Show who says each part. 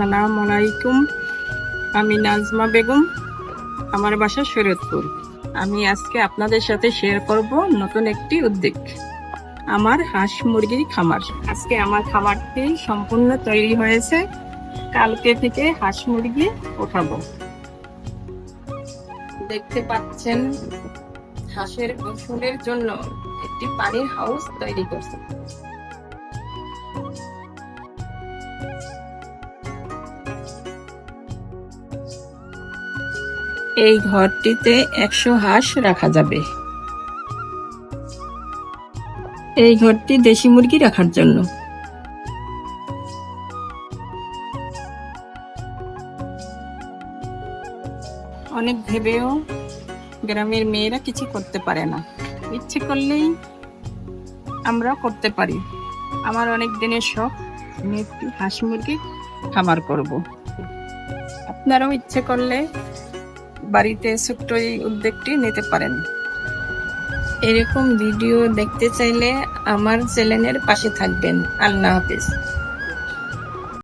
Speaker 1: আসসালামু আলাইকুম আমি নাজমা বেগম, আমার বাসা শরীয়তপুর। আমি আজকে আপনাদের সাথে শেয়ার করব নতুন একটি উদ্যোগ, আমার হাঁস মুরগির খামার। আজকে আমার খামারটি সম্পূর্ণ তৈরি হয়েছে। কালকে থেকে হাঁস মুরগি ওঠাবো। দেখতে পাচ্ছেন, হাঁসের গোসলের জন্য একটি পানির হাউস তৈরি করছে। এই ঘরটিতে একশো হাঁস রাখা যাবে। এই ঘরটি দেশি মুরগি রাখার জন্য। অনেক ভেবেও গ্রামের মেয়েরা কিছু করতে পারে না। ইচ্ছে করলেই আমরা করতে পারি। আমার অনেক দিনের শখ, আমি একটি হাঁস মুরগি খামার করব। আপনারাও ইচ্ছে করলে বাড়িতে ছোট্ট এই উদ্যোগটি নিতে পারেন। এরকম ভিডিও দেখতে চাইলে আমার চ্যানেলের পাশে থাকবেন। আল্লাহ হাফিজ।